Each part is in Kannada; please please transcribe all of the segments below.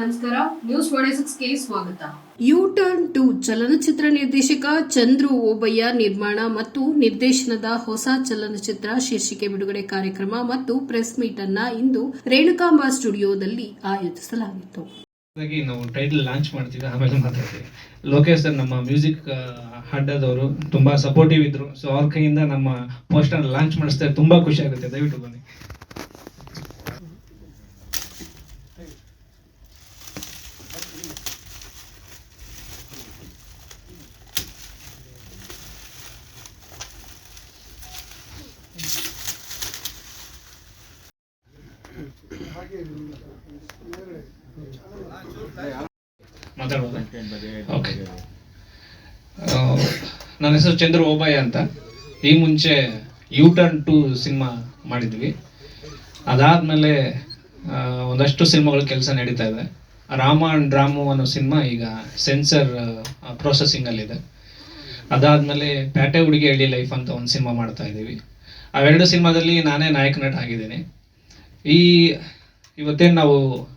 ನಮಸ್ಕಾರ ನ್ಯೂಸ್ ಸಿಕ್ಸ್ಗೆ ಸ್ವಾಗತ. ಯು ಟರ್ನ್ ಟು ಚಲನಚಿತ್ರ ನಿರ್ದೇಶಕ ಚಂದ್ರು ಓಬಯ್ಯ ನಿರ್ಮಾಣ ಮತ್ತು ನಿರ್ದೇಶನದ ಹೊಸ ಚಲನಚಿತ್ರ ಶೀರ್ಷಿಕೆ ಬಿಡುಗಡೆ ಕಾರ್ಯಕ್ರಮ ಮತ್ತು ಪ್ರೆಸ್ ಮೀಟ್ ಅನ್ನ ಇಂದು ರೇಣುಕಾಂಬ ಸ್ಟುಡಿಯೋದಲ್ಲಿ ಆಯೋಜಿಸಲಾಗಿತ್ತು. ಹಾಗಾಗಿ ನಾವು ಟೈಟಲ್ ಲಾಂಚ್ ಮಾಡ್ತೀವಿ ಆಮೇಲೆ ಮಾತಾಡ್ತೀವಿ. ಲೋಕೇಶ್ ಸರ್ ನಮ್ಮ ಮ್ಯೂಸಿಕ್ ಹಡ್ಡದವರು ತುಂಬಾ ಸಪೋರ್ಟಿವ್ ಇದ್ರು. ಸೊ ಅವ್ರ ಕೈಯಿಂದ ನಮ್ಮ ಪೋಸ್ಟರ್ ಲಾಂಚ್ ಮಾಡಿಸ್ತಾರೆ ತುಂಬಾ ಖುಷಿ ಆಗುತ್ತೆ ದಯವಿಟ್ಟು ಬನ್ನಿ. ಓಕೆ ನನ್ನ ಹೆಸರು ಚಂದ್ರ ಓಬಾಯ್ ಅಂತ. ಈ ಮುಂಚೆ ಯು ಟರ್ನ್ ಟು ಸಿನಿಮಾ ಮಾಡಿದ್ವಿ. ಅದಾದ್ಮೇಲೆ ಆ, ಒಂದಷ್ಟು ಸಿನಿಮಾಗಳು ಕೆಲಸ ನಡೀತಾ ಇದೆ. ರಾಮ ಅಂಡ್ ರಾಮು ಅನ್ನೋ ಸಿನಿಮಾ ಈಗ ಸೆನ್ಸರ್ ಪ್ರೊಸೆಸಿಂಗಲ್ಲಿದೆ ಅದಾದ್ಮೇಲೆ ಪ್ಯಾಟೆ ಹುಡುಗಿ ಹಳ್ಳಿ ಲೈಫ್ ಅಂತ ಒಂದು ಸಿನಿಮಾ ಮಾಡ್ತಾ ಇದ್ದೀವಿ. ಅವೆರಡು ಸಿನಿಮಾದಲ್ಲಿ ನಾನೇ ನಾಯಕ ನಟ ಆಗಿದ್ದೀನಿ. ಈ ಇವತ್ತೇನು ನಾವು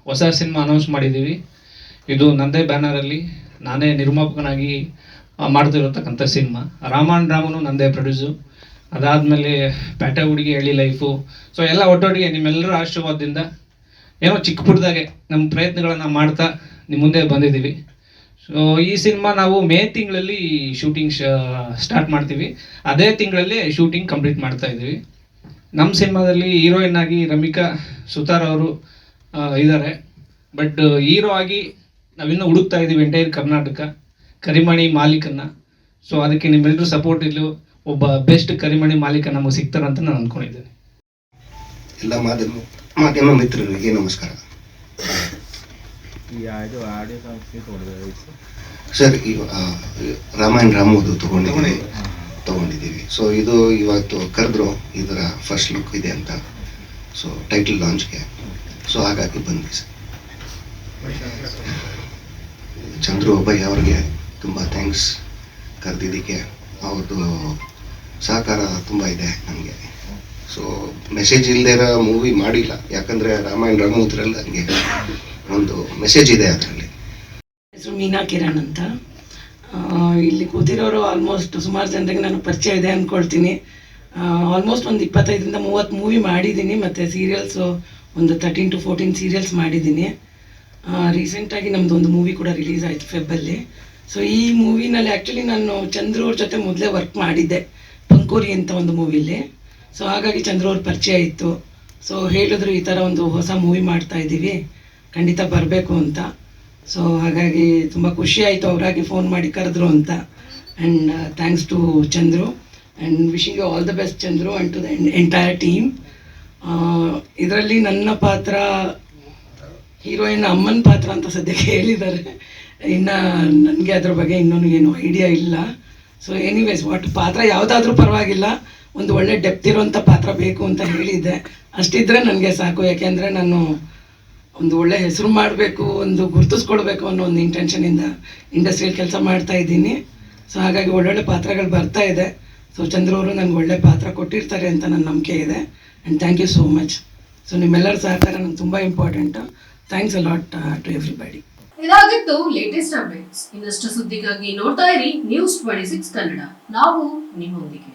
ಹೊಸ ಸಿನಿಮಾ ಅನೌನ್ಸ್ ಮಾಡಿದ್ದೀವಿ. ಇದು ನಂದೇ ಬ್ಯಾನರಲ್ಲಿ ನಾನೇ ನಿರ್ಮಾಪಕನಾಗಿ ಮಾಡ್ತಿರತಕ್ಕಂಥ ಸಿನಿಮಾ. ರಾಮಾನ್ ರಾಮನು ನಂದೇ ಪ್ರೊಡ್ಯೂಸು ಅದಾದಮೇಲೆ ಪ್ಯಾಟೆ ಹುಡುಗಿ ಹಳ್ಳಿ ಲೈಫು. ಸೊ ಎಲ್ಲ ಒಟ್ಟೊಟ್ಟಿಗೆ ನಿಮ್ಮೆಲ್ಲರ ಆಶೀರ್ವಾದದಿಂದ ಏನೋ ಚಿಕ್ಕ ಪುಟ್ಟದಾಗೆ ನಮ್ಮ ಪ್ರಯತ್ನಗಳನ್ನು ಮಾಡ್ತಾ ನಿಮ್ಮ ಮುಂದೆ ಬಂದಿದ್ದೀವಿ. ಈ ಸಿನಿಮಾ ನಾವು ಮೇ ತಿಂಗಳಲ್ಲಿ ಶೂಟಿಂಗ್ ಸ್ಟಾರ್ಟ್ ಮಾಡ್ತೀವಿ. ಅದೇ ತಿಂಗಳಲ್ಲಿ ಶೂಟಿಂಗ್ ಕಂಪ್ಲೀಟ್ ಮಾಡ್ತಾ ಇದ್ದೀವಿ. ನಮ್ಮ ಸಿನಿಮಾದಲ್ಲಿ ಹೀರೋಯಿನ್ ಆಗಿ ರಮಿಕಾ, ಸುತಾರ್ ಅವರು ಇದ್ದಾರೆ ಬಟ್ ಹೀರೋ ಆಗಿ ನಾವಿನ್ನೂ ಹುಡುಕ್ತಾ ಇದ್ದೀವಿ ಎಂಟೈರ್ ಕರ್ನಾಟಕ. ಕರಿಮಣಿ ಮಾಲೀಕನ್ನ. ಸೊ ಅದಕ್ಕೆ ನಿಮ್ಮೆಲ್ಲರೂ ಸಪೋರ್ಟ್ ಇಲ್ಲೂ. ಒಬ್ಬ ಬೆಸ್ಟ್ ಕರಿಮಣಿ ಮಾಲೀಕ ನಮಗೆ ಸಿಗ್ತಾರಂತ ನಾನು ಅಂದ್ಕೊಂಡಿದ್ದೇನೆ ಎಲ್ಲ ಮಾಧ್ಯಮ ಮಾಧ್ಯಮ ಮಿತ್ರರಿಗೆ ನಮಸ್ಕಾರ. ಈ ಇದು ಆಡಿಯೋ ಸರ್ ರಾಮಾಯಣ ರಾಮೋದು ತಗೊಂಡಿದ್ದೀವಿ. ತಗೊಂಡಿದ್ದೀವಿ. ಸೊ ಇದು ಇವತ್ತು ಕರೆದ್ರು ಇದರ ಫಸ್ಟ್ ಲುಕ್ ಇದೆ ಅಂತ. ಸೊ ಟೈಟಲ್ ಲಾಂಚ್ಗೆ ಸೊ ಹಾಗಾಗಿ ಬಂದ್ವಿ ಸರ್. ಚಂದ್ರು ಒಬ್ಬಯ್ಯ ಅವ್ರಿಗೆ ತುಂಬ ಥ್ಯಾಂಕ್ಸ್ ಕರೆದಿದ್ದಕ್ಕೆ. ಅವ್ರದ್ದು ಸಹಕಾರ ತುಂಬ ಇದೆ ನಮಗೆ. ಸೊ ಮೆಸೇಜ್ ಇಲ್ಲದೆ ಇರೋ ಮೂವಿ ಮಾಡಿಲ್ಲ. ಯಾಕಂದರೆ ರಾಮಾಯಣ ರಾಮೋದ್ರಲ್ಲಿ ನನಗೆ ಒಂದು ಮೆಸೇಜ್ ಇದೆ ಅದರಲ್ಲಿ. ಹೆಸರು ಮೀನಾ ಕಿರಣ್ ಅಂತ. ಇಲ್ಲಿ ಕೂತಿರೋರು ಆಲ್ಮೋಸ್ಟ್ ಸುಮಾರು ಜನರಿಗೆ ನಾನು ಪರಿಚಯ ಇದೆ ಅಂದ್ಕೊಳ್ತೀನಿ ಆಲ್ಮೋಸ್ಟ್ ಒಂದು ಇಪ್ಪತ್ತೈದರಿಂದ ಮೂವತ್ತು ಮೂವಿ ಮಾಡಿದ್ದೀನಿ, ಮತ್ತು ಸೀರಿಯಲ್ಸು ಒಂದು ತರ್ಟೀನ್ ಟು ಫೋರ್ಟೀನ್ ಸೀರಿಯಲ್ಸ್ ಮಾಡಿದ್ದೀನಿ. ರೀಸೆಂಟಾಗಿ ನಮ್ಮದು ಒಂದು ಮೂವಿ ಕೂಡ ರಿಲೀಸ್ ಆಯಿತು ಫೆಬ್ಬಲ್ಲಿ ಸೊ ಈ ಮೂವಿನಲ್ಲಿ ಆ್ಯಕ್ಚುಲಿ ನಾನು ಚಂದ್ರು ಅವ್ರ ಜೊತೆ ಮೊದಲೇ ವರ್ಕ್ ಮಾಡಿದ್ದೆ, ಪಂಕೂರಿ ಅಂತ ಒಂದು ಮೂವಿಲಿ ಸೊ ಹಾಗಾಗಿ ಚಂದ್ರು ಅವ್ರ ಪರಿಚಯ ಇತ್ತು. ಸೊ ಹೇಳಿದ್ರು ಈ ಥರ ಒಂದು ಹೊಸ ಮೂವಿ ಮಾಡ್ತಾ ಇದ್ದೀವಿ ಖಂಡಿತ ಬರಬೇಕು ಅಂತ. ಸೊ ಹಾಗಾಗಿ ತುಂಬ ಖುಷಿ ಆಯಿತು ಅವರಾಗಿ ಫೋನ್ ಮಾಡಿ ಕರೆದ್ರು ಅಂತ. And thanks to Chandru. And wishing you all the best Chandru and to the entire team ಇದರಲ್ಲಿ ನನ್ನ ಪಾತ್ರ ಹೀರೋಯಿನ್ ಅಮ್ಮನ ಪಾತ್ರ ಅಂತ ಸದ್ಯಕ್ಕೆ ಹೇಳಿದ್ದಾರೆ. ಇನ್ನು ನನಗೆ ಅದ್ರ ಬಗ್ಗೆ ಇನ್ನೊಂದು ಏನು ಐಡಿಯಾ ಇಲ್ಲ. ಸೊ ಎನಿವೇಸ್ ವಾಟ್ ಪಾತ್ರ ಯಾವುದಾದ್ರೂ ಪರವಾಗಿಲ್ಲ. ಒಂದು ಒಳ್ಳೆ ಡೆಪ್ತ್ ಇರುವಂಥ ಪಾತ್ರ ಬೇಕು ಅಂತ ಹೇಳಿದ್ದೆ. ಅಷ್ಟಿದ್ರೆ ನನಗೆ ಸಾಕು. ಯಾಕೆಂದರೆ ನಾನು ಒಂದು ಒಳ್ಳೆ ಹೆಸರು ಮಾಡಬೇಕು, ಒಂದು ಗುರುತಿಸ್ಕೊಳ್ಬೇಕು ಅನ್ನೋ ಒಂದು ಇಂಟೆನ್ಷನಿಂದ ಇಂಡಸ್ಟ್ರಿಯಲ್ಲಿ ಕೆಲಸ ಮಾಡ್ತಾ ಇದ್ದೀನಿ. ಸೊ ಹಾಗಾಗಿ ಒಳ್ಳೊಳ್ಳೆ ಪಾತ್ರಗಳು ಬರ್ತಾ ಇದೆ. ಸೊ ಚಂದ್ರ ಅವರು ನನಗೆ ಒಳ್ಳೆ ಪಾತ್ರ ಕೊಟ್ಟಿರ್ತಾರೆ ಅಂತ ನನ್ನ ನಂಬಿಕೆ ಇದೆ. And thank you so much so ನಿಮ್ಮೆಲ್ಲರ ಸಹಕಾರ ನಂಗೆ ತುಂಬ important thanks a lot to everybody ಇದಾಗಿತ್ತು ಲೇಟೆಸ್ಟ್ ಅಪ್ಡೇಟ್ಸ್ ಇನ್ನಷ್ಟು ಸುದ್ದಿಗಾಗಿ ನೋಡ್ತಾ ಇರಿ ನ್ಯೂಸ್ ಟ್ವೆಂಟಿ ಸಿಕ್ಸ್ ಕನ್ನಡ. ನಾವು ನಿಮ್ಮೊಂದಿಗೆ.